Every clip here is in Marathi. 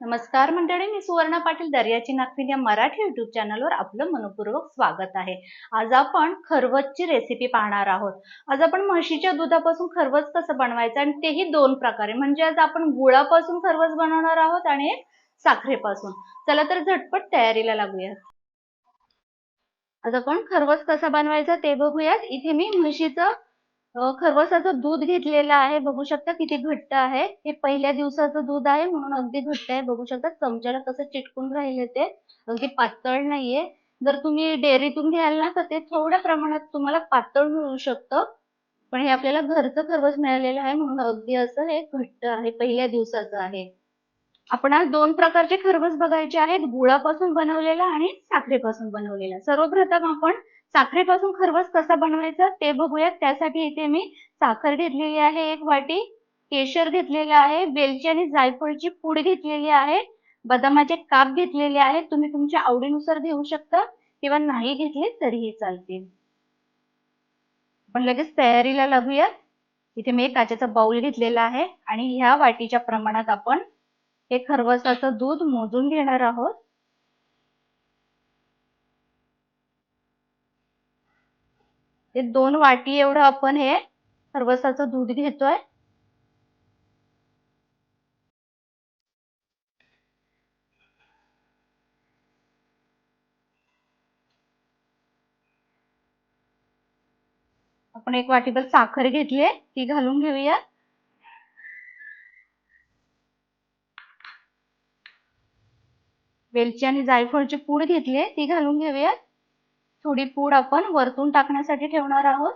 नमस्कार मंडळी मी सुवर्णा पाटील दर्याची नागपिन या मराठी युट्यूब चॅनलवर आपलं मनपूर्वक स्वागत आहे. आज आपण खरवसची रेसिपी पाहणार आहोत. आज आपण म्हशीच्या दुधापासून खरवस कसं बनवायचं आणि तेही दोन प्रकारे. म्हणजे आज आपण गुळापासून खरवस बनवणार आहोत आणि साखरेपासून. चला तर झटपट तयारीला लागूयात. आज आपण खरवस कसा बनवायचा ते बघूयात. इथे मी म्हशीचं खरवसाचं दूध घेतलेलं आहे. बघू शकता किती घट्ट आहे. हे पहिल्या दिवसाचं दूध आहे म्हणून अगदी घट्ट आहे. बघू शकता चमच्याला कसं चिटकून राहिले ते. अगदी पातळ नाहीये. जर तुम्ही डेअरीतून घ्याल ना तर ते थोड्या प्रमाणात तुम्हाला पातळ मिळू शकतं. पण हे आपल्याला घरचं खरवस मिळालेलं आहे म्हणून अगदी असं हे घट्ट आहे. पहिल्या दिवसाचं आहे. आपण आज दोन प्रकारचे खरवस बघायचे आहेत. गुळापासून बनवलेला आणि साखरेपासून बनवलेला. सर्वप्रथम आपण साखरेपासून खरवस कसा बनवायचा ते बघूयात. त्यासाठी इथे मी साखर घेतलेली आहे एक वाटी केशर घेतलेला आहे वेलची आणि जायफळची पूड घेतलेली आहे बदामाचे काप घेतलेले आहेत तुम्ही तुमच्या आवडीनुसार घेऊ शकता किंवा नाही घेतले तरीही चालतील. आपण लगेच तयारीला लागूया इथे मी काचेचा बाउल घेतलेला आहे आणि ह्या वाटीच्या प्रमाणात आपण हे खरवसाचं दूध मोजून घेणार आहोत. ते दोन वाटी एवढं आपण हे खरवसाचं दूध घेतोय. आपण एक वाटीभर साखर घेतली ती घालून घेऊया. वेलची आणि जायफळची पूड घेतली ती घालून घेऊयात. थोडी पूड आपण वरतून टाकण्यासाठी ठेवणार आहोत.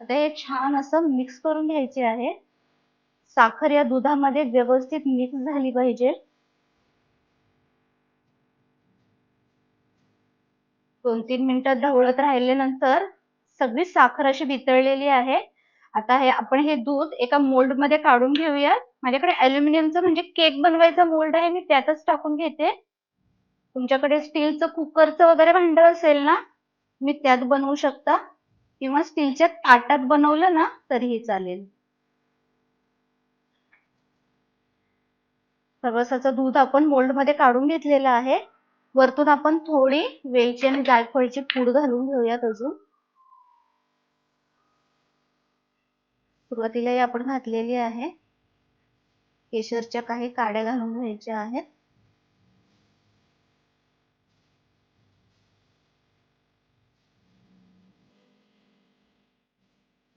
आता हे छान असं मिक्स करून घ्यायचे आहे. साखर या दुधामध्ये व्यवस्थित मिक्स झाली पाहिजे. दोन तीन मिनिटं ढवळत राहिल्यानंतर सगळी साखर अशी वितळलेली आहे. आता हे आपण हे दूध एका मोल्डमध्ये काढून घेऊया माझ्याकडे अल्युमिनियमचं म्हणजे केक बनवायचा मोल्ड आहे मी त्यातच टाकून घेते. तुमच्याकडे स्टीलचं कुकरचं वगैरे भांड असेल ना मी त्यात बनवू शकता. किंवा स्टीलच्या ताटात बनवलं ना तरीही चालेल. सर्वसाचं दूध आपण मोल्डमध्ये काढून घेतलेलं आहे. वरतून आपण थोडी वेलची आणि जायफळची पूड घालून घेऊयात अजून. सुरुवातीलाही आपण घातलेली आहे. केशरच्या काही काड्या घालून घ्यायच्या आहेत.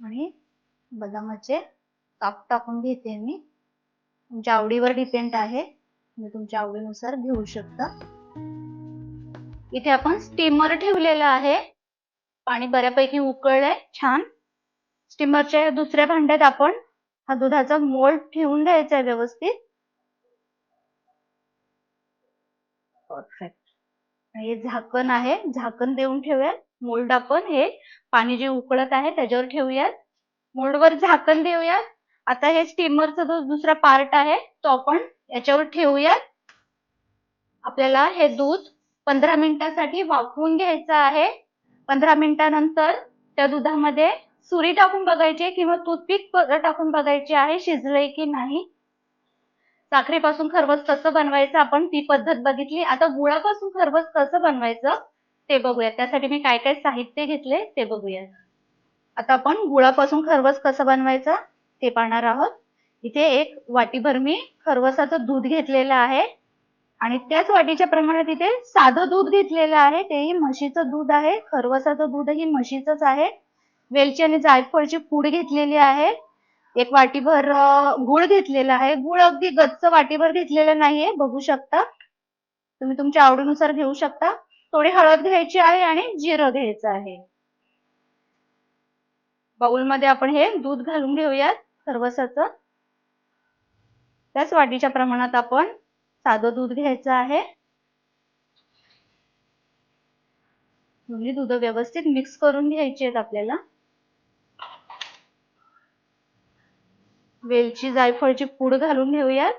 आणि बदामाचे काप टाकून घेते मी. तुमच्या आवडीवर डिपेंड आहे. तुम्ही तुमच्या आवडीनुसार घेऊ शकता. इथे आपण स्टीमर ठेवलेलं आहे. पाणी बऱ्यापैकी उकळलंय. छान. स्टीमरच्या दुसऱ्या भांड्यात आपण हा दुधाचा मोल्ड ठेवून द्यायचा आहे व्यवस्थित. परफेक्ट हे झाकण आहे. झाकण देऊन ठेवूयात. मोल्ड आपण हे पाणी जे उकळत आहे त्याच्यावर ठेवूयात. मोल्डवर झाकण देऊयात. आता हे स्टीमरचा जो दुसरा पार्ट आहे तो आपण याच्यावर ठेवूयात. आपल्याला हे दूध पंधरा मिनिटासाठी वाफवून घ्यायचं आहे. पंधरा मिनिटानंतर त्या दुधामध्ये सुरी टाकून बघायची किंवा टूथपिक टाकून बघायची आहे शिजलंय की नाही? साखरेपासून खरवस कसं बनवायचं आपण ती पद्धत बघितली. आता गुळापासून खरवस कसं बनवायचं ते बघूया त्यासाठी मी काय काय साहित्य घेतले ते बघूया आता आपण गुळापासून खरवस कसं बनवायचं ते पाहणार आहोत. इथे एक वाटीभर मी खरवसाचं दूध घेतलेलं आहे. आणि त्याच वाटीच्या प्रमाणात इथे साधं दूध घेतलेलं आहे. तेही म्हशीचं दूध आहे. खरवसाचं दूधही म्हशीचंच आहे. वेलची आणि जायफळची पूड घेतलेली आहे. एक वाटीभर गुळ घेतलेला आहे. गुळ अगदी गच्च वाटीभर घेतलेलं नाहीये बघू शकता. तुम्ही तुमच्या आवडीनुसार घेऊ शकता. थोडी हळद घ्यायची आहे आणि जिरं घ्यायचं आहे. बाउलमध्ये आपण हे दूध घालून घेऊयात खरवसाचं त्याच वाटीच्या प्रमाणात आपण साधं दूध घ्यायचं आहे. दोन्ही दूध व्यवस्थित मिक्स करून घ्यायची आहेत आपल्याला. वेलची जायफळची पूड घालून घेऊयात.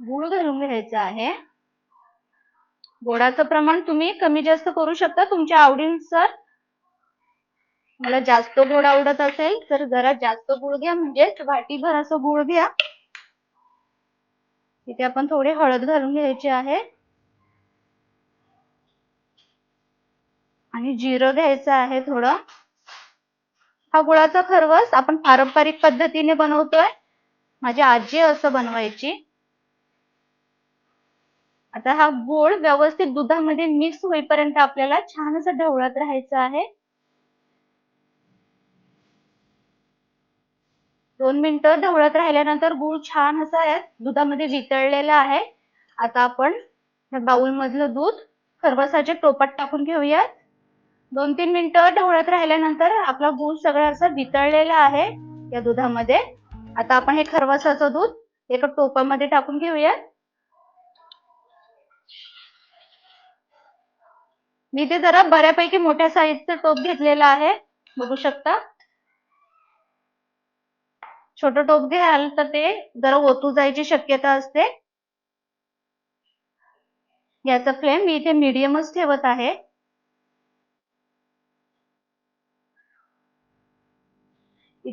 गुळ घालून घ्यायचा आहे. गोडाचं प्रमाण तुम्ही कमी जास्त करू शकता तुमच्या आवडीनुसार. मला जास्त गोड आवडत असेल तर जरा जास्त गुळ घ्या म्हणजे वाटीभर असं गुळ घ्या. इथे आपण थोडे हळद घालून घ्यायची आहे. आणि जिरं घ्यायचं आहे थोडं. हा गुळाचा खरवस आपण पारंपरिक पद्धतीने बनवतोय. माझी आजी असं बनवायची. आता हा गोळ व्यवस्थित दुधामध्ये मिक्स होईपर्यंत आपल्याला छान असं ढवळत राहायचं आहे. दोन मिनिटं ढवळत राहिल्यानंतर गूळ छान असा दुधामध्ये वितळलेला आहे. आता आपण बाउल मधलं दूध खरवसाच्या टोपात टाकून घेऊयात. दोन तीन मिनिटं ढवळत राहिल्यानंतर आपला गूळ सगळा असा वितळलेला आहे या दुधामध्ये. आता आपण हे खरवसाचं दूध एका टोपामध्ये टाकून घेऊयात. मी ते जरा बऱ्यापैकी मोठ्या साईजचं टोप घेतलेला आहे. बघू शकता. छोट टोप घ्याल तर ते जरा ओतू जायची शक्यता असते. याचा फ्लेम मी इथे मीडियमच ठेवत आहे.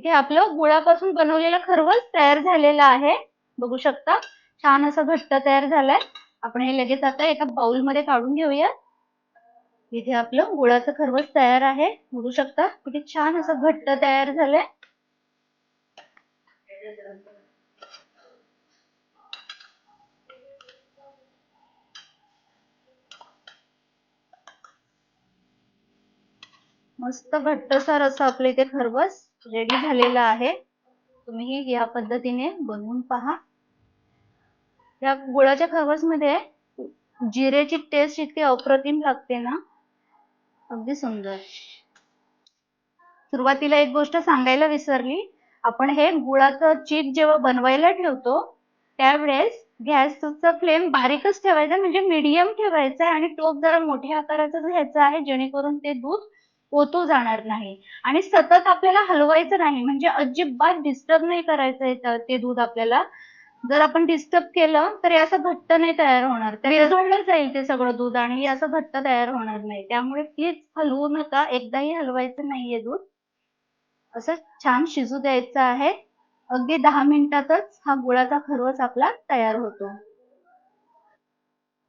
इथे आपलं गुळापासून बनवलेलं खरवस तयार झालेलं आहे. बघू शकता छान असं घट्ट तयार झालाय. आपण हे लगेच आता एका बाउलमध्ये काढून घेऊया इथे आपलं गुळाचं खरवस तयार आहे. बघू शकता किती छान असं घट्ट तयार झालंय. मस्त घट्टसार असं आपलं इथे खरवस. रेडी झालेलं आहे. तुम्ही या पद्धतीने बनवून पहा. या गुळाच्या खरवसमध्ये जिरेची टेस्ट इतकी अप्रतिम लागते ना. अगदी सुंदर. सुरुवातीला एक गोष्ट सांगायला विसरली. आपण हे गुळाचं चीक जेव्हा बनवायला ठेवतो त्यावेळेस गॅसचा फ्लेम बारीकच ठेवायचा म्हणजे मीडियम ठेवायचा आणि टोप जरा मोठ्या आकाराचा घ्यायचा आहे जेणेकरून ते दूध ओतो जाणार नाही. आणि सतत आपल्याला हलवायचं नाही. म्हणजे अजिबात डिस्टर्ब नाही करायचं ते दूध आपल्याला. जर आपण डिस्टर्ब केलं तर असं घट्ट नाही तयार होणार. तर विरघळलं जाईल ते सगळं दूध आणि असं घट्ट तयार होणार नाही. त्यामुळे प्लीज हलवू नका. एकदाही हलवायचं नाहीये दूध. असं छान शिजू द्यायचं आहे. अगदी दहा मिनिटातच हा गुळाचा खरवस आपला तयार होतो.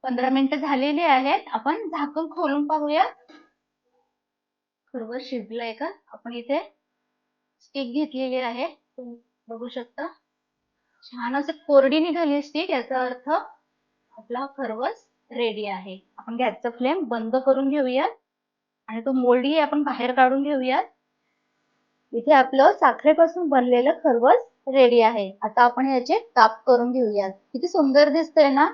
पंधरा मिनिटं झालेली आहेत. आपण झाकण खोलून पाहूया. सर्व शिजलंय का? आपण इथे स्टिक घेतलेली आहे. बघू शकता. छान असं कोरडी निघाली स्टिक याचा अर्थ आपला खरवस रेडी आहे. आपण गॅसचा फ्लेम बंद करून घेऊयात. आणि तो मोल्डी आपण बाहेर काढून घेऊयात. इथे आपलं साखरेपासून बनलेलं खरवस रेडी आहे. आता आपण याचे काप करून घेऊयात. किती सुंदर दिसतंय ना?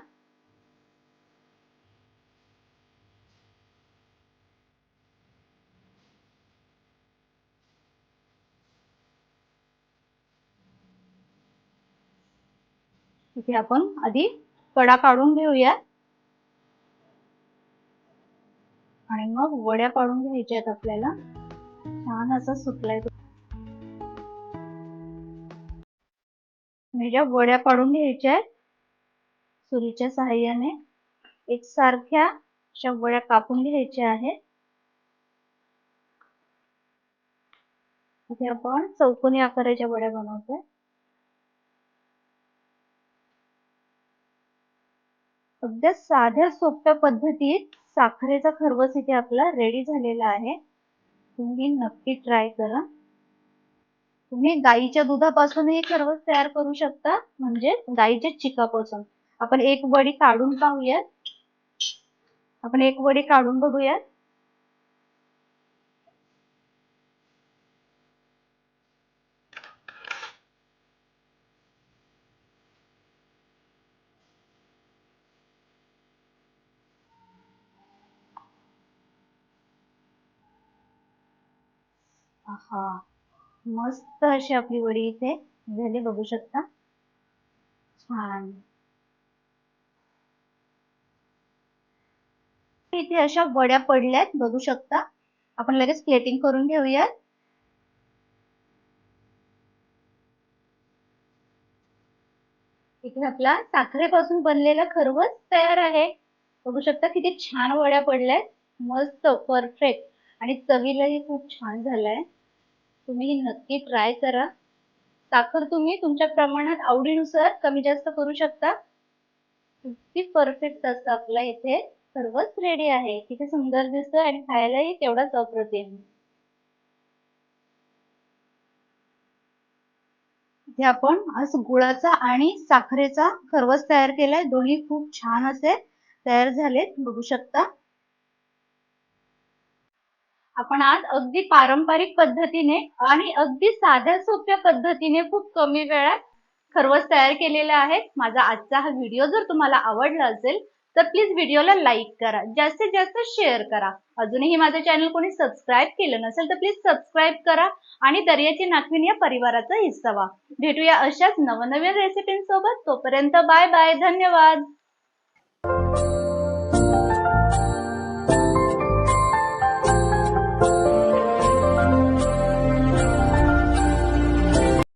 इथे आपण आधी कडा काढून घेऊया आणि मग वड्या काढून घ्यायच्या आहेत आपल्याला. छान असं सुटलाय ह्याच्या वड्या पाडून घ्यायच्या आहेत सुरीच्या सहाय्याने एक सारख्या अशा वड्या कापून घ्यायच्या आहेत. इथे आपण चौकोनी आकाराच्या वड्या बनवतोय. अगदी साध्या सोप्या पद्धतीत साखरेचा खरवस इथे आपला रेडी झालेला आहे. तुम्ही नक्की ट्राय करा. तुम्ही गाईच्या दुधापासूनही खरवस तयार करू शकता म्हणजे गाईच्या चिकापासून. आपण एक वडी काढून पाहूयात. आपण एक वडी काढून बघूयात. हा मस्त अशी आपली वडी इथे झाली बघू शकता. छान. इथे अशा वड्या पडल्यात बघू शकता. आपण लगेच प्लेटिंग करून घेऊयात. इथे आपला साखरेपासून बनलेला खरवस तयार आहे. बघू शकता किती छान वड्या पडल्यात. मस्त परफेक्ट आणि चवीलाही खूप छान झालाय. तुम्ही नक्की ट्राय करा. साखर तुम्ही तुमच्या प्रमाणात आवडीनुसार कमी जास्त करू शकता. किती परफेक्ट असतं आपला इथे. सर्वच रेडी आहे. किती सुंदर दिसतं आणि खायलाही तेवढाच अप्रतिम. इथे आपण आज गुळाचा आणि साखरेचा खरवस तयार केलाय. दोन्ही खूप छान असे तयार झालेत. बघू शकता. आपण आज अगदी पारंपरिक पद्धतीने आणि अगदी साध्या सोप्या पद्धतीने खूप कमी वेळात खरवस तयार केलेले आहेत. माझा आजचा हा व्हिडिओ जर तुम्हाला आवडला असेल तर प्लीज व्हिडिओला लाईक करा जास्तीत जास्त शेअर करा. अजूनही माझं चॅनल कोणी सबस्क्राईब केलं नसेल तर प्लीज सबस्क्राईब करा आणि दर्याची नागविन या परिवाराचा हिस्सा व्हा. भेटूया अशाच नवनवीन रेसिपींसोबत तोपर्यंत बाय बाय धन्यवाद.